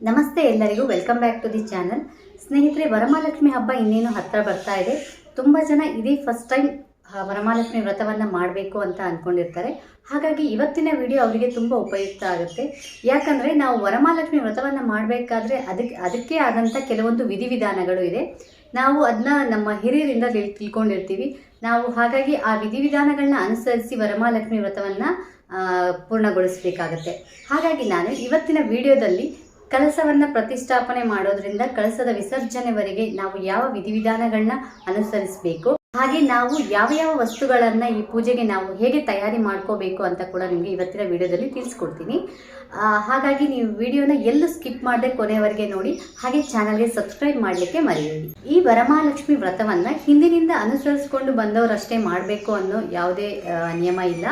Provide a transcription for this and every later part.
ನಮಸ್ತೆ ಎಲ್ಲರಿಗೂ welcome back to the channel ಸ್ನೇಹಿತರೆ, ವರಮಹಾಲಕ್ಷ್ಮಿ ಹಬ್ಬ ಇನ್ನೇನು ಹತ್ತಿರ ಬರ್ತಾ ಇದೆ. ತುಂಬ ಜನ ಇದೇ ಫಸ್ಟ್ ಟೈಮ್ ವರಮಹಾಲಕ್ಷ್ಮಿ ವ್ರತವನ್ನು ಮಾಡಬೇಕು ಅಂತ ಅಂದ್ಕೊಂಡಿರ್ತಾರೆ ಹಾಗಾಗಿ ಇವತ್ತಿನ ವಿಡಿಯೋ ಅವರಿಗೆ ತುಂಬ ಉಪಯುಕ್ತ ಆಗುತ್ತೆ. ಯಾಕಂದರೆ, ನಾವು ವರಮಹಾಲಕ್ಷ್ಮಿ ವ್ರತವನ್ನು ಮಾಡಬೇಕಾದ್ರೆ ಅದಕ್ಕೆ ಅದಕ್ಕೆ ಆದಂಥ ಕೆಲವೊಂದು ವಿಧಿವಿಧಾನಗಳು ಇದೆ. ನಾವು ಅದನ್ನ ನಮ್ಮ ಹಿರಿಯರಿಂದ ತಿಳ್, ತಿಳ್ಕೊಂಡಿರ್ತೀವಿ. ನಾವು ಹಾಗಾಗಿ ಆ ವಿಧಿವಿಧಾನಗಳನ್ನ ಅನುಸರಿಸಿ ವರಮಹಾಲಕ್ಷ್ಮಿ ವ್ರತವನ್ನು ಪೂರ್ಣಗೊಳಿಸಬೇಕಾಗತ್ತೆ. ಹಾಗಾಗಿ ನಾನು ಇವತ್ತಿನ ವಿಡಿಯೋದಲ್ಲಿ ಕಳಸವನ್ನು ಪ್ರತಿಷ್ಠಾಪನೆ ಮಾಡೋದ್ರಿಂದ ಕಳಸದ ವಿಸರ್ಜನೆವರೆಗೆ ನಾವು ಯಾವ ವಿಧಿವಿಧಾನಗಳನ್ನ ಅನುಸರಿಸಬೇಕು? ಹಾಗೆ ನಾವು ಯಾವ ಯಾವ ವಸ್ತುಗಳನ್ನ ಈ ಪೂಜೆಗೆ ನಾವು ಹೇಗೆ ತಯಾರಿ ಮಾಡ್ಕೋಬೇಕು ಅಂತ ಕೂಡ ನಿಮಗೆ ಇವತ್ತಿನ ವಿಡಿಯೋದಲ್ಲಿ ತಿಳಿಸ್ಕೊಡ್ತೀನಿ. ಹಾಗಾಗಿ ನೀವು ವಿಡಿಯೋನ ಎಲ್ಲೂ ಸ್ಕಿಪ್ ಮಾಡದೆ ಕೊನೆಯವರೆಗೆ ನೋಡಿ, ಹಾಗೆ ಚಾನಲ್ಗೆ ಸಬ್ಸ್ಕ್ರೈಬ್ ಮಾಡಲಿಕ್ಕೆ ಮರೆಯಬೇಡಿ ಈ ವರಮಹಾಲಕ್ಷ್ಮಿ ವ್ರತವನ್ನ ಹಿಂದಿನಿಂದ ಅನುಸರಿಸಿಕೊಂಡು ಬಂದವರಷ್ಟೇ ಮಾಡಬೇಕು ಅನ್ನೋ ಯಾವುದೇ ನಿಯಮ ಇಲ್ಲ.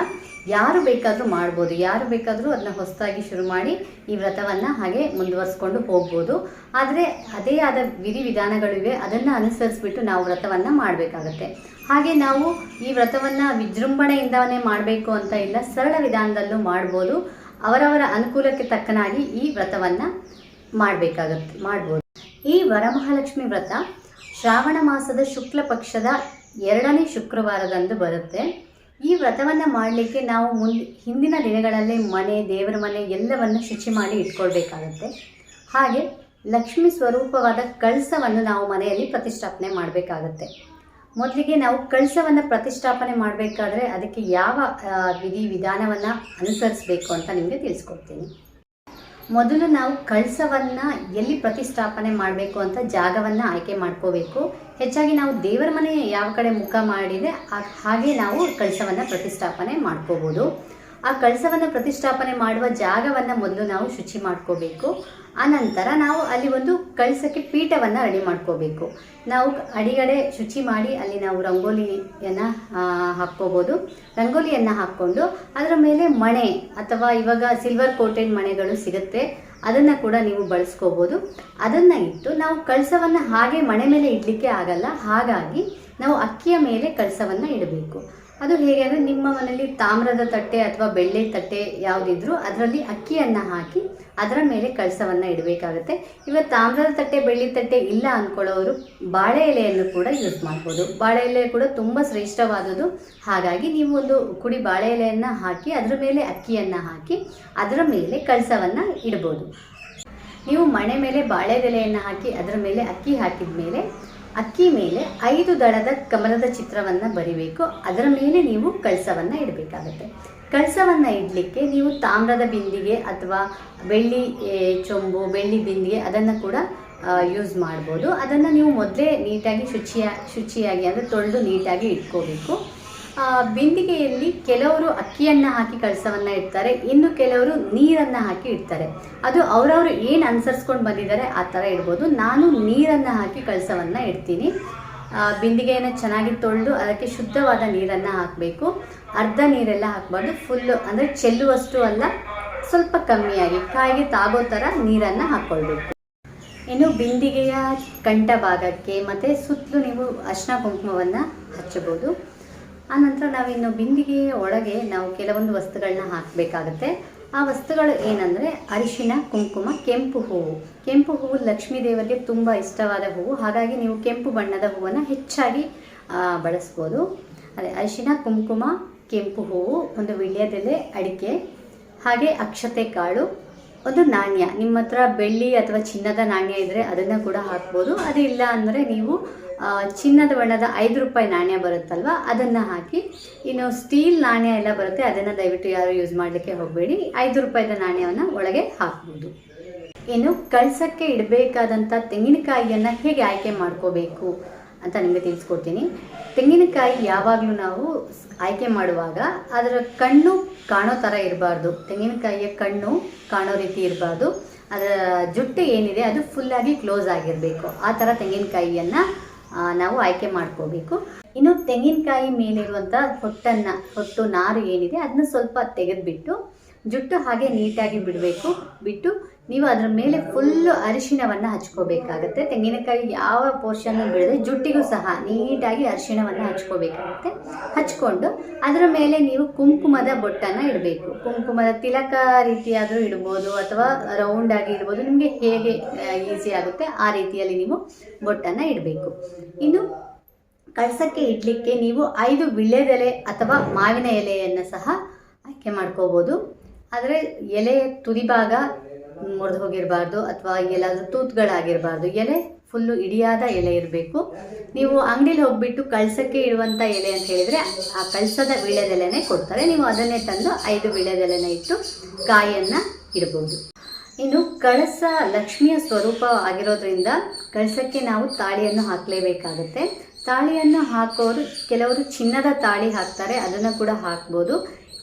ಯಾರು ಬೇಕಾದರೂ ಮಾಡ್ಬೋದು. ಯಾರು ಬೇಕಾದರೂ ಅದನ್ನ ಹೊಸದಾಗಿ ಶುರು ಮಾಡಿ ಈ ವ್ರತವನ್ನು ಹಾಗೆ ಮುಂದುವರಿಸ್ಕೊಂಡು ಹೋಗ್ಬೋದು. ಆದರೆ ಅದೇ ಆದ ವಿಧಿವಿಧಾನಗಳಿವೆ ಅದನ್ನು ಅನುಸರಿಸ್ಬಿಟ್ಟು ನಾವು ವ್ರತವನ್ನು ಮಾಡಬೇಕಾಗತ್ತೆ. ಹಾಗೆ ನಾವು ಈ ವ್ರತವನ್ನು ವಿಜೃಂಭಣೆಯಿಂದನೇ ಮಾಡಬೇಕು ಅಂತ ಇಲ್ಲ, ಸರಳ ವಿಧಾನದಲ್ಲೂ ಮಾಡ್ಬೋದು. ಅವರವರ ಅನುಕೂಲಕ್ಕೆ ತಕ್ಕನಾಗಿ ಈ ವ್ರತವನ್ನು ಮಾಡಬೇಕಾಗತ್ತೆ, ಮಾಡ್ಬೋದು. ಈ ವರಮಹಾಲಕ್ಷ್ಮಿ ವ್ರತ ಶ್ರಾವಣ ಮಾಸದ ಶುಕ್ಲ ಪಕ್ಷದ ಎರಡನೇ ಶುಕ್ರವಾರದಂದು ಬರುತ್ತೆ. ಈ ವ್ರತವನ್ನು ಮಾಡಲಿಕ್ಕೆ ನಾವು ಮುಂದೆ, ಹಿಂದಿನ ದಿನಗಳಲ್ಲಿ ಮನೆ, ದೇವರ ಮನೆ ಎಲ್ಲವನ್ನು ಶುಚಿ ಮಾಡಿ ಇಟ್ಕೊಳ್ಬೇಕಾಗತ್ತೆ. ಹಾಗೆ ಲಕ್ಷ್ಮಿ ಸ್ವರೂಪವಾದ ಕಳಸವನ್ನು ನಾವು ಮನೆಯಲ್ಲಿ ಪ್ರತಿಷ್ಠಾಪನೆ ಮಾಡಬೇಕಾಗತ್ತೆ. ಮೊದಲಿಗೆ ನಾವು ಕಳಸವನ್ನು ಪ್ರತಿಷ್ಠಾಪನೆ ಮಾಡಬೇಕಾದ್ರೆ ಅದಕ್ಕೆ ಯಾವ ವಿಧಿ ವಿಧಾನವನ್ನು ಅನುಸರಿಸಬೇಕು ಅಂತ ನಿಮಗೆ ತಿಳಿಸ್ಕೊಡ್ತೀನಿ. ಮೊದಲು ನಾವು ಕಳಸವನ್ನು ಎಲ್ಲಿ ಪ್ರತಿಷ್ಠಾಪನೆ ಮಾಡಬೇಕು ಅಂತ ಜಾಗವನ್ನು ಆಯ್ಕೆ ಮಾಡ್ಕೋಬೇಕು. ಹೆಚ್ಚಾಗಿ ನಾವು ದೇವರ ಮನೆ ಯಾವ ಕಡೆ ಮುಖ ಮಾಡಿದೆ ಹಾಗೆ ನಾವು ಕಳಸವನ್ನು ಪ್ರತಿಷ್ಠಾಪನೆ ಮಾಡ್ಕೋಬೋದು. ಆ ಕಳಸವನ್ನು ಪ್ರತಿಷ್ಠಾಪನೆ ಮಾಡುವ ಜಾಗವನ್ನು ಮೊದಲು ನಾವು ಶುಚಿ ಮಾಡ್ಕೋಬೇಕು. ಆನಂತರ ನಾವು ಅಲ್ಲಿ ಒಂದು ಕಳಸಕ್ಕೆ ಪೀಠವನ್ನು ರೆಡಿ ಮಾಡ್ಕೋಬೇಕು. ನಾವು ಅಡಿಗಡೆ ಶುಚಿ ಮಾಡಿ ಅಲ್ಲಿ ನಾವು ರಂಗೋಲಿಯನ್ನು ಹಾಕ್ಕೋಬೋದು. ರಂಗೋಲಿಯನ್ನು ಹಾಕ್ಕೊಂಡು ಅದರ ಮೇಲೆ ಮಣೆ ಅಥವಾ ಇವಾಗ ಸಿಲ್ವರ್ ಕೋಟೆಡ್ ಮಣೆಗಳು ಸಿಗುತ್ತೆ. ಅದನ್ನು ಕೂಡ ನೀವು ಬಳಸ್ಕೋಬೋದು. ಅದನ್ನು ಇಟ್ಟು ನಾವು ಕಳಸವನ್ನು ಹಾಗೆ ಮಣೆ ಮೇಲೆ ಇಡಲಿಕ್ಕೆ ಆಗಲ್ಲ. ಹಾಗಾಗಿ ನಾವು ಅಕ್ಕಿಯ ಮೇಲೆ ಕಳಸವನ್ನು ಇಡಬೇಕು. ಅದು ಹೇಗೆ ಅಂದರೆ ನಿಮ್ಮ ಮನೆಯಲ್ಲಿ ತಾಮ್ರದ ತಟ್ಟೆ ಅಥವಾ ಬೆಳ್ಳಿ ತಟ್ಟೆ ಯಾವುದಿದ್ರೂ ಅದರಲ್ಲಿ ಅಕ್ಕಿಯನ್ನು ಹಾಕಿ ಅದರ ಮೇಲೆ ಕಳಸವನ್ನು ಇಡಬೇಕಾಗುತ್ತೆ. ಇವಾಗ ತಾಮ್ರದ ತಟ್ಟೆ, ಬೆಳ್ಳಿ ತಟ್ಟೆ ಇಲ್ಲ ಅಂದ್ಕೊಳ್ಳೋರು ಬಾಳೆ ಎಲೆಯನ್ನು ಕೂಡ ಯೂಸ್ ಮಾಡ್ಬೋದು. ಬಾಳೆ ಎಲೆ ಕೂಡ ತುಂಬ ಶ್ರೇಷ್ಠವಾದುದು ಹಾಗಾಗಿ ನೀವು ಒಂದು ಕುಡಿ ಬಾಳೆ ಎಲೆಯನ್ನು ಹಾಕಿ ಅದರ ಮೇಲೆ ಅಕ್ಕಿಯನ್ನು ಹಾಕಿ ಅದರ ಮೇಲೆ ಕಳಸವನ್ನು ಇಡ್ಬೋದು. ನೀವು ಮಣೆ ಮೇಲೆ ಬಾಳೆ ಎಲೆಯನ್ನು ಹಾಕಿ ಅದರ ಮೇಲೆ ಅಕ್ಕಿ ಹಾಕಿದ ಮೇಲೆ ಅಕ್ಕಿ ಮೇಲೆ ಐದು ದಳದ ಕಮಲದ ಚಿತ್ರವನ್ನು ಬರಿಬೇಕು. ಅದರ ಮೇಲೆ ನೀವು ಕಳಸವನ್ನು ಇಡಬೇಕಾಗುತ್ತೆ. ಕಳಸವನ್ನು ಇಡಲಿಕ್ಕೆ ನೀವು ತಾಮ್ರದ ಬಿಂದಿಗೆ ಅಥವಾ ಬೆಳ್ಳಿ ಚೊಂಬು, ಬೆಳ್ಳಿ ಬಿಂದಿಗೆ ಅದನ್ನು ಕೂಡ ಯೂಸ್ ಮಾಡ್ಬೋದು. ಅದನ್ನು ನೀವು ಮೊದಲೇ ನೀಟಾಗಿ ಶುಚಿಯ, ಶುಚಿಯಾಗಿ ಅಂದರೆ ತೊಳೆದು ನೀಟಾಗಿ ಇಟ್ಕೋಬೇಕು. ಬಿಂದಿಗೆಯಲ್ಲಿ ಕೆಲವರು ಅಕ್ಕಿಯನ್ನು ಹಾಕಿ ಕಳಸವನ್ನು ಇಡ್ತಾರೆ, ಇನ್ನು ಕೆಲವರು ನೀರನ್ನು ಹಾಕಿ ಇಡ್ತಾರೆ. ಅದು ಅವರವರು ಏನು ಅನುಸರಿಸ್ಕೊಂಡು ಬಂದಿದ್ದಾರೆ ಆ ಥರ ಇಡ್ಬೋದು. ನಾನು ನೀರನ್ನು ಹಾಕಿ ಕಳಸವನ್ನು ಇಡ್ತೀನಿ. ಬಿಂದಿಗೆಯನ್ನು ಚೆನ್ನಾಗಿ ತೊಳೆದು ಅದಕ್ಕೆ ಶುದ್ಧವಾದ ನೀರನ್ನು ಹಾಕಬೇಕು. ಅರ್ಧ ನೀರೆಲ್ಲ ಹಾಕಬಾರ್ದು. ಫುಲ್ಲು ಅಂದರೆ ಚೆಲ್ಲುವಷ್ಟು ಅಲ್ಲ, ಸ್ವಲ್ಪ ಕಮ್ಮಿಯಾಗಿ, ಕಾಯಿಗೆ ತಾಗೋ ಥರ ನೀರನ್ನು ಹಾಕ್ಕೊಳ್ಬೇಕು. ಇನ್ನು ಬಿಂದಿಗೆಯ ಕಂಠ ಭಾಗಕ್ಕೆ ಮತ್ತು ಸುತ್ತಲೂ ನೀವು ಅರ್ಶಿನ ಕುಂಕುಮವನ್ನು ಹಚ್ಚಬಹುದು. ಆನಂತರ ನಾವಿನ್ನು ಬಿಂದಿಗೆ ಒಳಗೆ ನಾವು ಕೆಲವೊಂದು ವಸ್ತುಗಳನ್ನ ಹಾಕಬೇಕಾಗತ್ತೆ. ಆ ವಸ್ತುಗಳು ಏನಂದರೆ ಅರಿಶಿನ, ಕುಂಕುಮ, ಕೆಂಪು ಹೂವು. ಕೆಂಪು ಹೂವು ಲಕ್ಷ್ಮೀ ದೇವರಿಗೆ ತುಂಬ ಇಷ್ಟವಾದ ಹೂವು. ಹಾಗಾಗಿ ನೀವು ಕೆಂಪು ಬಣ್ಣದ ಹೂವನ್ನು ಹೆಚ್ಚಾಗಿ ಬಳಸ್ಬೋದು. ಅದೇ ಅರಿಶಿನ, ಕುಂಕುಮ, ಕೆಂಪು ಹೂವು, ಒಂದು ವಿಳ್ಯದೆಲೆ, ಅಡಿಕೆ, ಹಾಗೆ ಅಕ್ಷತೆ ಕಾಳು, ಒಂದು ನಾಣ್ಯ. ನಿಮ್ಮ ಹತ್ರ ಬೆಳ್ಳಿ ಅಥವಾ ಚಿನ್ನದ ನಾಣ್ಯ ಇದ್ದರೆ ಅದನ್ನು ಕೂಡ ಹಾಕ್ಬೋದು. ಅದಿಲ್ಲ ಅಂದರೆ ನೀವು ಚಿನ್ನದ ಬಣ್ಣದ ಐದು ರೂಪಾಯಿ ನಾಣ್ಯ ಬರುತ್ತಲ್ವ? ಅದನ್ನು ಹಾಕಿ, ಇನ್ನು ಸ್ಟೀಲ್ ನಾಣ್ಯ ಎಲ್ಲ ಬರುತ್ತೆ, ಅದನ್ನು ದಯವಿಟ್ಟು ಯಾರು ಯೂಸ್ ಮಾಡಲಿಕ್ಕೆ ಹೋಗಬೇಡಿ. ಐದು ರೂಪಾಯಿದ ನಾಣ್ಯವನ್ನು ಒಳಗೆ ಹಾಕ್ಬೋದು. ಇನ್ನು ಕಳಸಕ್ಕೆ ಇಡಬೇಕಾದಂಥ ತೆಂಗಿನಕಾಯಿಯನ್ನು ಹೇಗೆ ಆಯ್ಕೆ ಮಾಡ್ಕೋಬೇಕು ಅಂತ ನಿಮಗೆ ತಿಳಿಸ್ಕೊಡ್ತೀನಿ. ತೆಂಗಿನಕಾಯಿ ಯಾವಾಗಲೂ ನಾವು ಆಯ್ಕೆ ಮಾಡುವಾಗ ಅದರ ಕಣ್ಣು ಕಾಣೋ ಥರ ಇರಬಾರ್ದು. ತೆಂಗಿನಕಾಯಿಯ ಕಣ್ಣು ಕಾಣೋ ರೀತಿ ಇರಬಾರ್ದು. ಅದರ ಜುಟ್ಟು ಏನಿದೆ ಅದು ಫುಲ್ಲಾಗಿ ಕ್ಲೋಸ್ ಆಗಿರಬೇಕು. ಆ ಥರ ತೆಂಗಿನಕಾಯಿಯನ್ನು ನಾವು ಆಯ್ಕೆ ಮಾಡ್ಕೋಬೇಕು. ಇನ್ನು ತೆಂಗಿನಕಾಯಿ ಮೇಲಿರುವಂಥ ಹೊಟ್ಟನ್ನು, ಹೊಟ್ಟು, ನಾರು ಏನಿದೆ, ಅದನ್ನ ಸ್ವಲ್ಪ ತೆಗೆದುಬಿಟ್ಟು, ಜುಟ್ಟು ಹಾಗೆ ನೀಟಾಗಿ ಬಿಡಬೇಕು. ಬಿಟ್ಟು ನೀವು ಅದರ ಮೇಲೆ ಫುಲ್ಲು ಅರಿಶಿಣವನ್ನು ಹಚ್ಕೋಬೇಕಾಗತ್ತೆ. ತೆಂಗಿನಕಾಯಿ ಯಾವ ಪೋರ್ಷನ್ ಬಿಡದೆ ಜುಟ್ಟಿಗೂ ಸಹ ನೀಟಾಗಿ ಅರಿಶಿಣವನ್ನು ಹಚ್ಕೋಬೇಕಾಗತ್ತೆ. ಹಚ್ಕೊಂಡು ಅದರ ಮೇಲೆ ನೀವು ಕುಂಕುಮದ ಬೊಟ್ಟನ್ನು ಇಡಬೇಕು. ಕುಂಕುಮದ ತಿಲಕ ರೀತಿಯಾದರೂ ಇಡ್ಬೋದು ಅಥವಾ ರೌಂಡ್ ಆಗಿ ಇಡ್ಬೋದು. ನಿಮಗೆ ಹೇಗೆ ಈಸಿ ಆಗುತ್ತೆ ಆ ರೀತಿಯಲ್ಲಿ ನೀವು ಬೊಟ್ಟನ್ನು ಇಡಬೇಕು. ಇನ್ನು ಕಳಸಕ್ಕೆ ಇಡಲಿಕ್ಕೆ ನೀವು ಐದು ವಿಳ್ಯದೆಲೆ ಅಥವಾ ಮಾವಿನ ಎಲೆಯನ್ನು ಸಹ ಆಯ್ಕೆ ಮಾಡ್ಕೋಬೋದು. ಆದರೆ ಎಲೆಯ ತುದಿ ಭಾಗ ಮುರಿದು ಹೋಗಿರಬಾರ್ದು ಅಥವಾ ಎಲ್ಲಾದರೂ ತೂತುಗಳಾಗಿರಬಾರ್ದು. ಎಲೆ ಫುಲ್ಲು ಇಡಿಯಾದ ಎಲೆ ಇರಬೇಕು. ನೀವು ಅಂಗಡಿಲಿ ಹೋಗ್ಬಿಟ್ಟು ಕಳ್ಸಕ್ಕೆ ಇಡುವಂಥ ಎಲೆ ಅಂತ ಹೇಳಿದರೆ ಆ ಕಳ್ಸದ ವಿಳ್ಯದೆಲೆನೇ ಕೊಡ್ತಾರೆ. ನೀವು ಅದನ್ನೇ ತಂದು ಐದು ವಿಳ್ಯದೆಲೆನ ಇಟ್ಟು ಕಾಯಿಯನ್ನು ಇಡ್ಬೋದು. ಇನ್ನು ಕಳಸ ಲಕ್ಷ್ಮಿಯ ಸ್ವರೂಪ ಆಗಿರೋದ್ರಿಂದ ಕಳಸಕ್ಕೆ ನಾವು ತಾಳಿಯನ್ನು ಹಾಕಲೇಬೇಕಾಗುತ್ತೆ. ತಾಳಿಯನ್ನು ಹಾಕೋರು ಕೆಲವರು ಚಿನ್ನದ ತಾಳಿ ಹಾಕ್ತಾರೆ, ಅದನ್ನು ಕೂಡ ಹಾಕ್ಬೋದು.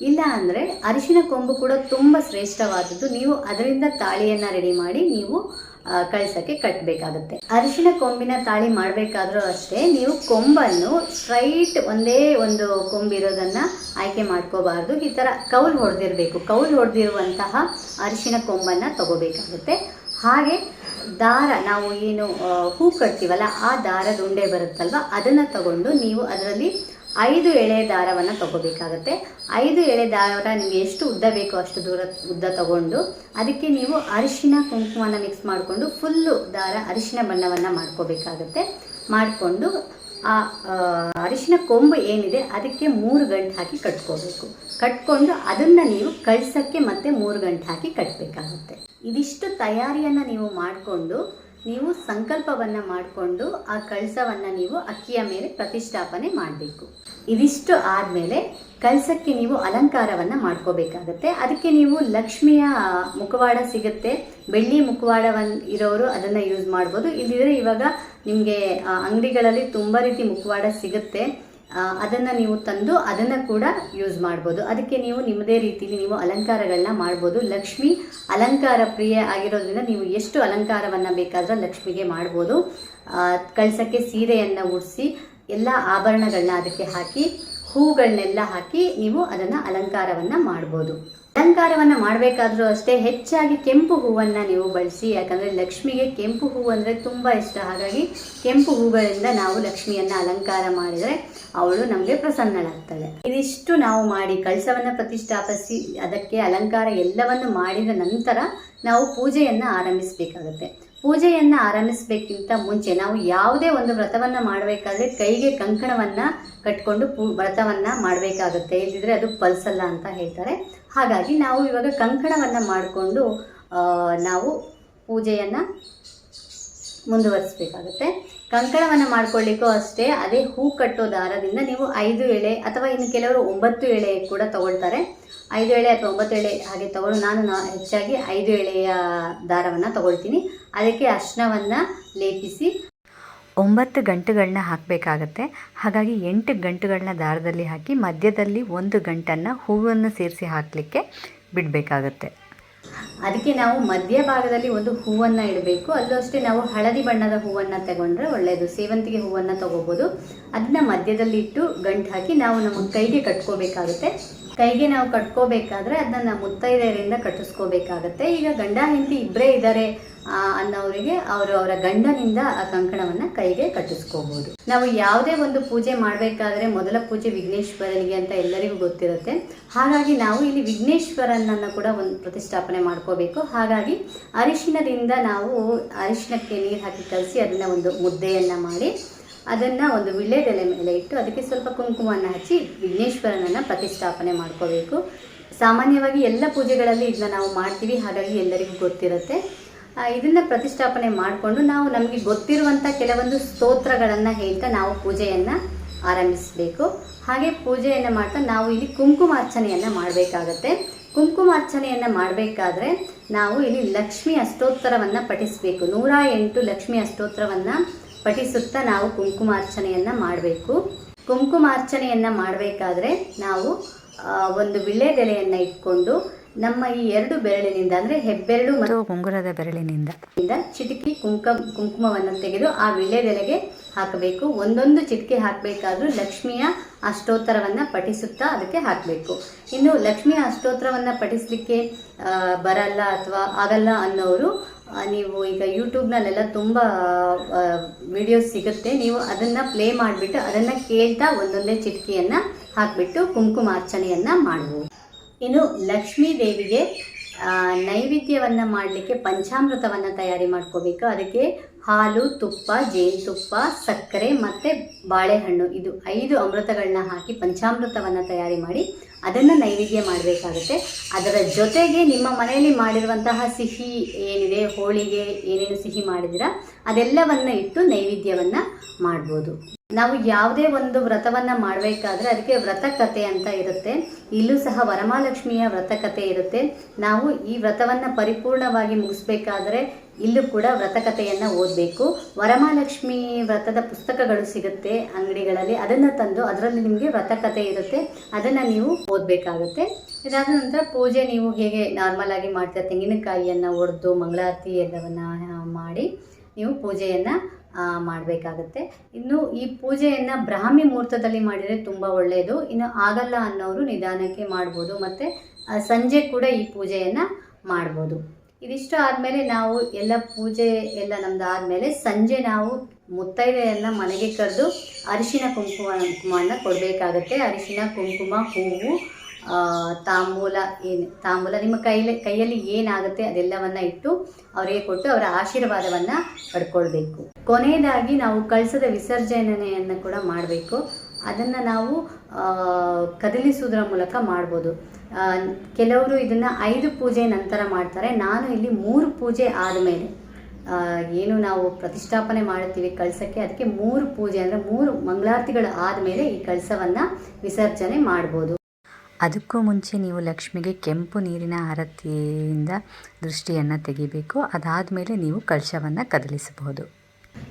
ಇಲ್ಲ ಅಂದರೆ ಅರಿಶಿನ ಕೊಂಬು ಕೂಡ ತುಂಬ ಶ್ರೇಷ್ಠವಾದದ್ದು. ನೀವು ಅದರಿಂದ ತಾಳಿಯನ್ನು ರೆಡಿ ಮಾಡಿ ನೀವು ಕಳಿಸೋಕ್ಕೆ ಕಟ್ಟಬೇಕಾಗುತ್ತೆ ಅರಿಶಿನ ಕೊಂಬಿನ ತಾಳಿ ಮಾಡಬೇಕಾದ್ರೂ ಅಷ್ಟೇ ನೀವು ಕೊಂಬನ್ನು ಸ್ಟ್ರೈಟ್ ಒಂದೇ ಒಂದು ಕೊಂಬಿರೋದನ್ನು ಆಯ್ಕೆ ಮಾಡ್ಕೋಬಾರ್ದು. ಈ ಥರ ಕೌಲ್ ಹೊಡೆದಿರಬೇಕು. ಕೌಲ್ ಹೊಡೆದಿರುವಂತಹ ಅರಿಶಿನ ಕೊಂಬನ್ನು ತಗೋಬೇಕಾಗುತ್ತೆ. ಹಾಗೆ ದಾರ ನಾವು ಏನು ಹೂ ಕಟ್ತೀವಲ್ಲ, ಆ ದಾರದ ಉಂಡೆ ಬರುತ್ತಲ್ವ, ಅದನ್ನು ತಗೊಂಡು ನೀವು ಅದರಲ್ಲಿ ಐದು ಎಳೆ ದಾರವನ್ನು ತಗೋಬೇಕಾಗತ್ತೆ. ಐದು ಎಳೆ ದಾರ ನಿಮಗೆ ಎಷ್ಟು ಉದ್ದ ಬೇಕೋ ಅಷ್ಟು ದೂರ ಉದ್ದ ತಗೊಂಡು ಅದಕ್ಕೆ ನೀವು ಅರಿಶಿನ ಕುಂಕುಮನ ಮಿಕ್ಸ್ ಮಾಡಿಕೊಂಡು ಫುಲ್ಲು ದಾರ ಅರಿಶಿನ ಬಣ್ಣವನ್ನು ಮಾಡ್ಕೋಬೇಕಾಗತ್ತೆ. ಮಾಡಿಕೊಂಡು ಆ ಅರಿಶಿನ ಕೊಂಬು ಏನಿದೆ ಅದಕ್ಕೆ ಮೂರು ಗಂಟು ಹಾಕಿ ಕಟ್ಕೋಬೇಕು. ಕಟ್ಕೊಂಡು ಅದನ್ನು ನೀವು ಕಳ್ಸಕ್ಕೆ ಮತ್ತೆ ಮೂರು ಗಂಟೆ ಹಾಕಿ ಕಟ್ಟಬೇಕಾಗುತ್ತೆ ಇದಿಷ್ಟು ತಯಾರಿಯನ್ನು ನೀವು ಮಾಡಿಕೊಂಡು ನೀವು ಸಂಕಲ್ಪವನ್ನು ಮಾಡಿಕೊಂಡು ಆ ಕಳಸವನ್ನು ನೀವು ಅಕ್ಕಿಯ ಮೇಲೆ ಪ್ರತಿಷ್ಠಾಪನೆ ಮಾಡಬೇಕು. ಇದಿಷ್ಟು ಆದಮೇಲೆ ಕಳಸಕ್ಕೆ ನೀವು ಅಲಂಕಾರವನ್ನು ಮಾಡ್ಕೋಬೇಕಾಗತ್ತೆ. ಅದಕ್ಕೆ ನೀವು ಲಕ್ಷ್ಮಿಯ ಮುಖವಾಡ ಸಿಗುತ್ತೆ. ಬೆಳ್ಳಿ ಮುಖವಾಡವನ್ನು ಇರೋರು ಅದನ್ನು ಯೂಸ್ ಮಾಡ್ಬೋದು. ಇಲ್ಲಿದ್ರೆ ಇವಾಗ ನಿಮಗೆ ಅಂಗಡಿಗಳಲ್ಲಿ ತುಂಬ ರೀತಿ ಮುಖವಾಡ ಸಿಗುತ್ತೆ. ಅದನ್ನು ನೀವು ತಂದು ಅದನ್ನು ಕೂಡ ಯೂಸ್ ಮಾಡ್ಬೋದು. ಅದಕ್ಕೆ ನೀವು ನಿಮ್ಮದೇ ರೀತಿಯಲ್ಲಿ ನೀವು ಅಲಂಕಾರಗಳನ್ನ ಮಾಡ್ಬೋದು. ಲಕ್ಷ್ಮಿ ಅಲಂಕಾರ ಪ್ರಿಯ ಆಗಿರೋದ್ರಿಂದ ನೀವು ಎಷ್ಟು ಅಲಂಕಾರವನ್ನು ಬೇಕಾದರೂ ಲಕ್ಷ್ಮಿಗೆ ಮಾಡ್ಬೋದು. ಕಳಸಕ್ಕೆ ಸೀರೆಯನ್ನು ಉಡಿಸಿ ಎಲ್ಲ ಆಭರಣಗಳನ್ನ ಅದಕ್ಕೆ ಹಾಕಿ ಹೂಗಳನ್ನೆಲ್ಲ ಹಾಕಿ ನೀವು ಅದನ್ನು ಅಲಂಕಾರವನ್ನು ಮಾಡ್ಬೋದು. ಅಲಂಕಾರವನ್ನು ಮಾಡಬೇಕಾದ್ರೂ ಅಷ್ಟೇ ಹೆಚ್ಚಾಗಿ ಕೆಂಪು ಹೂವನ್ನು ನೀವು ಬಳಸಿ, ಯಾಕಂದರೆ ಲಕ್ಷ್ಮಿಗೆ ಕೆಂಪು ಹೂವು ಅಂದರೆ ತುಂಬ ಇಷ್ಟ. ಹಾಗಾಗಿ ಕೆಂಪು ಹೂಗಳಿಂದ ನಾವು ಲಕ್ಷ್ಮಿಯನ್ನು ಅಲಂಕಾರ ಮಾಡಿದರೆ ಅವಳು ನಮಗೆ ಪ್ರಸನ್ನಳಾಗ್ತಾಳೆ. ಇದಿಷ್ಟು ನಾವು ಮಾಡಿ ಕಳಸವನ್ನು ಪ್ರತಿಷ್ಠಾಪಿಸಿ, ಅದಕ್ಕೆ ಅಲಂಕಾರ ಎಲ್ಲವನ್ನು ಮಾಡಿದ ನಂತರ ನಾವು ಪೂಜೆಯನ್ನು ಆರಂಭಿಸಬೇಕಾಗುತ್ತೆ. ಪೂಜೆಯನ್ನು ಆರಂಭಿಸಬೇಕಿಂತ ಮುಂಚೆ ನಾವು ಯಾವುದೇ ಒಂದು ವ್ರತವನ್ನು ಮಾಡಬೇಕಾದ್ರೆ ಕೈಗೆ ಕಂಕಣವನ್ನು ಕಟ್ಕೊಂಡು ಪೂ ವ್ರತವನ್ನು ಮಾಡಬೇಕಾಗುತ್ತೆ. ಇಲ್ಲದಿದ್ರೆ ಅದು ಪಲ್ಸಲ್ಲ ಅಂತ ಹೇಳ್ತಾರೆ. ಹಾಗಾಗಿ ನಾವು ಇವಾಗ ಕಂಕಣವನ್ನು ಮಾಡಿಕೊಂಡು ನಾವು ಪೂಜೆಯನ್ನು ಮುಂದುವರಿಸಬೇಕಾಗುತ್ತೆ. ಕಂಕಣವನ್ನು ಮಾಡ್ಕೊಳ್ಳಿಕ್ಕೂ ಅಷ್ಟೇ, ಅದೇ ಹೂ ಕಟ್ಟೋ ದಾರದಿಂದ ನೀವು ಐದು ಎಳೆ ಅಥವಾ ಇನ್ನು ಕೆಲವರು ಒಂಬತ್ತು ಎಳೆ ಕೂಡ ತಗೊಳ್ತಾರೆ. ಐದು ಎಳೆ ಅಥವಾ ಒಂಬತ್ತು ಎಳೆ ಹಾಗೆ ತಗೊಂಡು ನಾನು ಹೆಚ್ಚಾಗಿ ಐದು ಎಳೆಯ ದಾರವನ್ನು ತಗೊಳ್ತೀನಿ. ಅದಕ್ಕೆ ಅರ್ಶನವನ್ನು ಲೇಪಿಸಿ ಒಂಬತ್ತು ಗಂಟುಗಳನ್ನ ಹಾಕಬೇಕಾಗತ್ತೆ. ಹಾಗಾಗಿ ಎಂಟು ಗಂಟುಗಳನ್ನ ದಾರದಲ್ಲಿ ಹಾಕಿ ಮಧ್ಯದಲ್ಲಿ ಒಂದು ಗಂಟನ್ನು ಹೂವನ್ನು ಸೇರಿಸಿ ಹಾಕಲಿಕ್ಕೆ ಬಿಡಬೇಕಾಗತ್ತೆ. ಅದಕ್ಕೆ ನಾವು ಮಧ್ಯಭಾಗದಲ್ಲಿ ಒಂದು ಹೂವನ್ನು ಇಡಬೇಕು. ಅಲ್ಲೂ ಅಷ್ಟೇ ನಾವು ಹಳದಿ ಬಣ್ಣದ ಹೂವನ್ನು ತಗೊಂಡ್ರೆ ಒಳ್ಳೆಯದು ಸೇವಂತಿಗೆ ಹೂವನ್ನು ತಗೋಬೋದು. ಅದನ್ನ ಮಧ್ಯದಲ್ಲಿ ಇಟ್ಟು ಗಂಟು ಹಾಕಿ ನಾವು ನಮ್ಮ ಕೈಗೆ ಕಟ್ಕೋಬೇಕಾಗುತ್ತೆ. ಕೈಗೆ ನಾವು ಕಟ್ಕೋಬೇಕಾದ್ರೆ ಅದನ್ನ ಮುತ್ತೈದೆಯರಿಂದ ಕಟ್ಟಿಸ್ಕೋಬೇಕಾಗತ್ತೆ. ಈಗ ಗಂಡ ಹೆಂಡತಿ ಇಬ್ಬರೇ ಇದ್ದಾರೆ ಅನ್ನೋರಿಗೆ ಅವರು ಅವರ ಗಂಡನಿಂದ ಆ ಕಂಕಣವನ್ನು ಕೈಗೆ ಕಟ್ಟಿಸ್ಕೋಬಹುದು ನಾವು ಯಾವುದೇ ಒಂದು ಪೂಜೆ ಮಾಡಬೇಕಾದ್ರೆ ಮೊದಲ ಪೂಜೆ ವಿಘ್ನೇಶ್ವರನಿಗೆ ಅಂತ ಎಲ್ಲರಿಗೂ ಗೊತ್ತಿರುತ್ತೆ. ಹಾಗಾಗಿ ನಾವು ಇಲ್ಲಿ ವಿಘ್ನೇಶ್ವರನನ್ನು ಕೂಡ ಒಂದು ಪ್ರತಿಷ್ಠಾಪನೆ ಮಾಡ್ಕೋಬೇಕು. ಹಾಗಾಗಿ ಅರಿಶಿಣದಿಂದ ನಾವು ಅರಿಶಿಣಕ್ಕೆ ನೀರು ಹಾಕಿ ಕಲಸಿ ಅದನ್ನು ಒಂದು ಮುದ್ದೆಯನ್ನು ಮಾಡಿ ಅದನ್ನು ಒಂದು ವಿಳ್ಳೆದೆಲೆ ಮೇಲೆ ಇಟ್ಟು ಅದಕ್ಕೆ ಸ್ವಲ್ಪ ಕುಂಕುಮವನ್ನು ಹಚ್ಚಿ ವಿಘ್ನೇಶ್ವರನನ್ನು ಪ್ರತಿಷ್ಠಾಪನೆ ಮಾಡ್ಕೋಬೇಕು. ಸಾಮಾನ್ಯವಾಗಿ ಎಲ್ಲ ಪೂಜೆಗಳಲ್ಲಿ ಇದನ್ನ ನಾವು ಮಾಡ್ತೀವಿ. ಹಾಗಾಗಿ ಎಲ್ಲರಿಗೂ ಗೊತ್ತಿರುತ್ತೆ. ಇದನ್ನ ಪ್ರತಿಷ್ಠಾಪನೆ ಮಾಡಿಕೊಂಡು ನಾವು ನಮಗೆ ಗೊತ್ತಿರುವಂಥ ಕೆಲವೊಂದು ಸ್ತೋತ್ರಗಳನ್ನು ಹೇಳ್ತಾ ನಾವು ಪೂಜೆಯನ್ನು ಆರಂಭಿಸಬೇಕು. ಹಾಗೆ ಪೂಜೆಯನ್ನು ಮಾಡ್ತಾ ನಾವು ಇಲ್ಲಿ ಕುಂಕುಮಾರ್ಚನೆಯನ್ನು ಮಾಡಬೇಕಾಗತ್ತೆ. ಕುಂಕುಮಾರ್ಚನೆಯನ್ನು ಮಾಡಬೇಕಾದ್ರೆ ನಾವು ಇಲ್ಲಿ ಲಕ್ಷ್ಮಿ ಅಷ್ಟೋತ್ತರವನ್ನು ಪಠಿಸಬೇಕು. ನೂರ ಎಂಟು ಲಕ್ಷ್ಮಿ ಅಷ್ಟೋತ್ತರವನ್ನು ಪಠಿಸುತ್ತಾ ನಾವು ಕುಂಕುಮಾರ್ಚನೆಯನ್ನು ಮಾಡಬೇಕು. ಕುಂಕುಮಾರ್ಚನೆಯನ್ನು ಮಾಡಬೇಕಾದ್ರೆ ನಾವು ಒಂದು ವಿಳ್ಳೆದೆಲೆಯನ್ನು ಇಟ್ಕೊಂಡು ನಮ್ಮ ಈ ಎರಡು ಬೆರಳಿನಿಂದ ಅಂದರೆ ಹೆಬ್ಬೆರಳು ಮತ್ತು ಉಂಗುರದ ಬೆರಳಿನಿಂದ. ಚಿಟಿಕೆ ಕುಂಕುಮ ಕುಂಕುಮವನ್ನು ತೆಗೆದು ಆ ವಿಳ್ಯದೆಲೆಗೆ ಹಾಕಬೇಕು. ಒಂದೊಂದು ಚಿಟಿಕೆ ಹಾಕಬೇಕಾದ್ರೂ ಲಕ್ಷ್ಮಿಯ ಅಷ್ಟೋತ್ತರವನ್ನು ಪಠಿಸುತ್ತಾ ಅದಕ್ಕೆ ಹಾಕಬೇಕು. ಇನ್ನು ಲಕ್ಷ್ಮಿಯ ಅಷ್ಟೋತ್ತರವನ್ನು ಪಠಿಸಲಿಕ್ಕೆ ಬರಲ್ಲ ಅಥವಾ ಆಗಲ್ಲ ಅನ್ನೋರು ನೀವು ಈಗ ಯೂಟ್ಯೂಬ್ನಲ್ಲೆಲ್ಲ ತುಂಬ ವಿಡಿಯೋಸ್ ಸಿಗುತ್ತೆ. ನೀವು ಅದನ್ನು ಪ್ಲೇ ಮಾಡಿಬಿಟ್ಟು ಅದನ್ನು ಕೇಳ್ತಾ ಒಂದೊಂದೇ ಚಿಟಕಿಯನ್ನ ಹಾಕಿಬಿಟ್ಟು ಕುಂಕುಮಾರ್ಚನೆಯನ್ನು ಮಾಡ್ಬೋದು. ಇನ್ನು ಲಕ್ಷ್ಮೀ ದೇವಿಗೆ ನೈವೇದ್ಯವನ್ನು ಮಾಡಲಿಕ್ಕೆ ಪಂಚಾಮೃತವನ್ನು ತಯಾರಿ ಮಾಡ್ಕೋಬೇಕು. ಅದಕ್ಕೆ ಹಾಲು, ತುಪ್ಪ, ಜೇನುತುಪ್ಪ, ಸಕ್ಕರೆ ಮತ್ತು ಬಾಳೆಹಣ್ಣು. ಇದು ಐದು ಅಮೃತಗಳನ್ನ ಹಾಕಿ ಪಂಚಾಮೃತವನ್ನು ತಯಾರಿ ಮಾಡಿ ಅದನ್ನು ನೈವೇದ್ಯ ಮಾಡಬೇಕಾಗುತ್ತೆ. ಅದರ ಜೊತೆಗೆ ನಿಮ್ಮ ಮನೆಯಲ್ಲಿ ಮಾಡಿರುವಂತಹ ಸಿಹಿ ಏನಿದೆ, ಹೋಳಿಗೆ ಏನೇನು ಸಿಹಿ ಮಾಡಿದಿರ ಅದೆಲ್ಲವನ್ನು ಇಟ್ಟು ನೈವೇದ್ಯವನ್ನು ಮಾಡ್ಬೋದು. ನಾವು ಯಾವುದೇ ಒಂದು ವ್ರತವನ್ನು ಮಾಡಬೇಕಾದ್ರೆ ಅದಕ್ಕೆ ವ್ರತಕಥೆ ಅಂತ ಇರುತ್ತೆ. ಇಲ್ಲೂ ಸಹ ವರಮಹಾಲಕ್ಷ್ಮಿಯ ವ್ರತಕಥೆ ಇರುತ್ತೆ. ನಾವು ಈ ವ್ರತವನ್ನು ಪರಿಪೂರ್ಣವಾಗಿ ಮುಗಿಸ್ಬೇಕಾದ್ರೆ ಇಲ್ಲೂ ಕೂಡ ವ್ರತಕಥೆಯನ್ನು ಓದಬೇಕು. ವರಮಹಾಲಕ್ಷ್ಮಿ ವ್ರತದ ಪುಸ್ತಕಗಳು ಸಿಗುತ್ತೆ ಅಂಗಡಿಗಳಲ್ಲಿ. ಅದನ್ನು ತಂದು ಅದರಲ್ಲಿ ನಿಮಗೆ ವ್ರತಕಥೆ ಇರುತ್ತೆ. ಅದನ್ನು ನೀವು ಓದಬೇಕಾಗುತ್ತೆ. ಇದಾದ ನಂತರ ಪೂಜೆ ನೀವು ಹೇಗೆ ನಾರ್ಮಲ್ ಆಗಿ ಮಾಡ್ತೀರ? ತೆಂಗಿನಕಾಯಿಯನ್ನು ಒಡೆದು ಮಂಗಳಾರತಿ ಎಲ್ಲವನ್ನು ಮಾಡಿ ನೀವು ಪೂಜೆಯನ್ನು ಮಾಡಬೇಕಾಗತ್ತೆ. ಇನ್ನು ಈ ಪೂಜೆಯನ್ನು ಬ್ರಾಹ್ಮಿ ಮುಹೂರ್ತದಲ್ಲಿ ಮಾಡಿದರೆ ತುಂಬ ಒಳ್ಳೆಯದು ಇನ್ನು ಆಗಲ್ಲ ಅನ್ನೋರು ನಿಧಾನಕ್ಕೆ ಮಾಡ್ಬೋದು. ಮತ್ತು ಸಂಜೆ ಕೂಡ ಈ ಪೂಜೆಯನ್ನು ಮಾಡ್ಬೋದು. ಇದಿಷ್ಟು ಆದಮೇಲೆ ನಾವು ಎಲ್ಲ ಪೂಜೆ ಎಲ್ಲ ನಮ್ದು ಆದಮೇಲೆ ಸಂಜೆ ನಾವು ಮುತ್ತೈದೆಯನ್ನ ಮನೆಗೆ ಕರೆದು ಅರಿಶಿನ ಕುಂಕುಮ ಕುಂಕುಮವನ್ನು ಕೊಡಬೇಕಾಗತ್ತೆ. ಅರಿಶಿನ, ಕುಂಕುಮ, ಹೂವು ತಾಂಬೂಲ ಏನು, ತಾಂಬೂಲ ನಿಮ್ಮ ಕೈಯಲ್ಲಿ ಕೈಯಲ್ಲಿ ಏನಾಗುತ್ತೆ ಅದೆಲ್ಲವನ್ನ ಇಟ್ಟು ಅವರಿಗೆ ಕೊಟ್ಟು ಅವರ ಆಶೀರ್ವಾದವನ್ನು ಪಡ್ಕೊಳ್ಬೇಕು. ಕೊನೆಯದಾಗಿ ನಾವು ಕಳಸದ ವಿಸರ್ಜನೆಯನ್ನು ಕೂಡ ಮಾಡಬೇಕು. ಅದನ್ನು ನಾವು ಕದಲಿಸುವುದರ ಮೂಲಕ ಮಾಡ್ಬೋದು. ಕೆಲವರು ಇದನ್ನು ಐದು ಪೂಜೆ ನಂತರ ಮಾಡ್ತಾರೆ. ನಾನು ಇಲ್ಲಿ ಮೂರು ಪೂಜೆ ಆದಮೇಲೆ. ಏನು ನಾವು ಪ್ರತಿಷ್ಠಾಪನೆ ಮಾಡುತ್ತೀವಿ ಕಳಸಕ್ಕೆ ಅದಕ್ಕೆ ಮೂರು ಪೂಜೆ ಅಂದರೆ ಮೂರು ಮಂಗಳಾರತಿಗಳು ಆದಮೇಲೆ ಈ ಕಳಸವನ್ನು ವಿಸರ್ಜನೆ ಮಾಡ್ಬೋದು. ಅದಕ್ಕೂ ಮುಂಚೆ ನೀವು ಲಕ್ಷ್ಮಿಗೆ ಕೆಂಪು ನೀರಿನ ಆರತಿಯಿಂದ ದೃಷ್ಟಿಯನ್ನು ತೆಗಿಬೇಕು. ಅದಾದ ಮೇಲೆ ನೀವು ಕಳಶವನ್ನು ಕದಲಿಸಬಹುದು.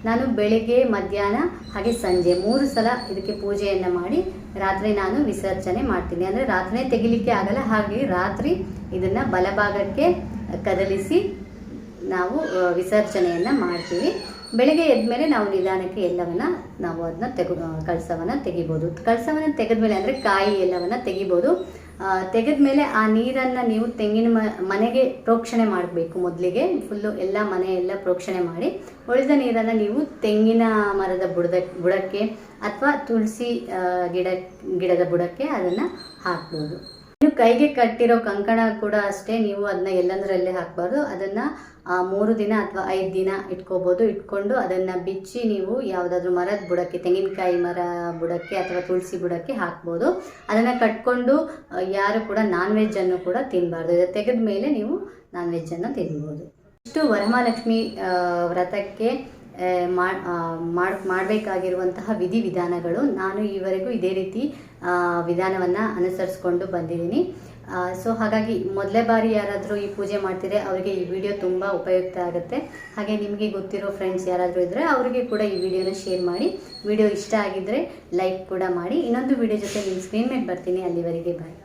ನಾನು ಬೆಳಿಗ್ಗೆ ಮಧ್ಯಾಹ್ನ ಹಾಗೆ ಸಂಜೆ ಮೂರು ಸಲ ಇದಕ್ಕೆ ಪೂಜೆಯನ್ನು ಮಾಡಿ ರಾತ್ರಿ ನಾನು ವಿಸರ್ಜನೆ ಮಾಡ್ತೀನಿ. ಅಂದರೆ ರಾತ್ರಿ ತೆಗಿಲಿಕ್ಕೆ ಆಗಲ್ಲ ಹಾಗೆ ರಾತ್ರಿ ಇದನ್ನು ಬಲಭಾಗಕ್ಕೆ ಕದಲಿಸಿ ನಾವು ವಿಸರ್ಜನೆಯನ್ನು ಮಾಡ್ತೀವಿ. ಬೆಳಿಗ್ಗೆ ಎದ್ಮೇಲೆ ನಾವು ನಿಧಾನಕ್ಕೆ ಎಲ್ಲವನ್ನ ನಾವು ಅದನ್ನ ತೆಗೆ ಕಳಸವನ್ನು ತೆಗಿಬೋದು. ಕಳಸವನ್ನು ತೆಗೆದ್ಮೇಲೆ ಅಂದರೆ ಕಾಯಿ ಎಲ್ಲವನ್ನ ತೆಗಿಬೋದು. ತೆಗೆದ್ಮೇಲೆ ಆ ನೀರನ್ನು ನೀವು ತೆಂಗಿನ ಮನೆಗೆ ಪ್ರೋಕ್ಷಣೆ ಮಾಡಬೇಕು ಮೊದಲಿಗೆ. ಫುಲ್ಲು ಎಲ್ಲ ಮನೆ ಎಲ್ಲ ಪ್ರೋಕ್ಷಣೆ ಮಾಡಿ. ಉಳಿದ ನೀರನ್ನು ನೀವು ತೆಂಗಿನ ಮರದ ಬುಡದ, ಬುಡಕ್ಕೆ ಅಥವಾ ತುಳಸಿ ಗಿಡ, ಗಿಡದ ಬುಡಕ್ಕೆ ಅದನ್ನು ಹಾಕ್ಬೋದು. ಇನ್ನು ಕೈಗೆ ಕಟ್ಟಿರೋ ಕಂಕಣ ಕೂಡ ಅಷ್ಟೇ, ನೀವು ಅದನ್ನ ಎಲ್ಲಂದ್ರಲ್ಲೇ ಹಾಕಬಾರ್ದು. ಅದನ್ನು ಮೂರು ದಿನ ಅಥವಾ ಐದು ದಿನ ಇಟ್ಕೋಬೋದು. ಇಟ್ಕೊಂಡು ಅದನ್ನು ಬಿಚ್ಚಿ ನೀವು ಯಾವುದಾದ್ರೂ ಮರದ ಬುಡಕ್ಕೆ, ತೆಂಗಿನಕಾಯಿ ಮರ ಬುಡಕ್ಕೆ ಅಥವಾ ತುಳಸಿ ಬುಡಕ್ಕೆ ಹಾಕ್ಬೋದು. ಅದನ್ನು ಕಟ್ಕೊಂಡು ಯಾರು ಕೂಡ ನಾನ್ ವೆಜ್ಜನ್ನು ಕೂಡ ತಿನ್ನಬಾರ್ದು ಇದು ತೆಗೆದ ಮೇಲೆ ನೀವು ನಾನ್ ವೆಜ್ಜನ್ನು ತಿನ್ಬೋದು. ಇಷ್ಟು ವರಮಹಾಲಕ್ಷ್ಮಿ ವ್ರತಕ್ಕೆ ಮಾಡ್- ಮಾಡಬೇಕಾಗಿರುವಂತಹ ವಿಧಿವಿಧಾನಗಳು ನಾನು ಈವರೆಗೂ ಇದೇ ರೀತಿ ವಿಧಾನವನ್ನು ಅನುಸರಿಸ್ಕೊಂಡು ಬಂದಿದ್ದೀನಿ. ಸೊ ಹಾಗಾಗಿ ಮೊದಲೇ ಬಾರಿ ಯಾರಾದರೂ ಈ ಪೂಜೆ ಮಾಡ್ತಿದ್ರೆ ಅವರಿಗೆ ಈ ವಿಡಿಯೋ ತುಂಬ ಉಪಯುಕ್ತ ಆಗುತ್ತೆ. ಹಾಗೆ ನಿಮಗೆ ಗೊತ್ತಿರೋ ಫ್ರೆಂಡ್ಸ್ ಯಾರಾದರೂ ಇದ್ದರೆ ಅವರಿಗೆ ಕೂಡ ಈ ವಿಡಿಯೋನ ಶೇರ್ ಮಾಡಿ, ವಿಡಿಯೋ ಇಷ್ಟ ಆಗಿದ್ದರೆ ಲೈಕ್ ಕೂಡ ಮಾಡಿ. ಇನ್ನೊಂದು ವಿಡಿಯೋ ಜೊತೆ ನಿಮ್ಮ ಸ್ಕ್ರೀನ್ ಮೇಲೆ ಬರ್ತೀನಿ. ಅಲ್ಲಿವರೆಗೆ ಬಾಯ್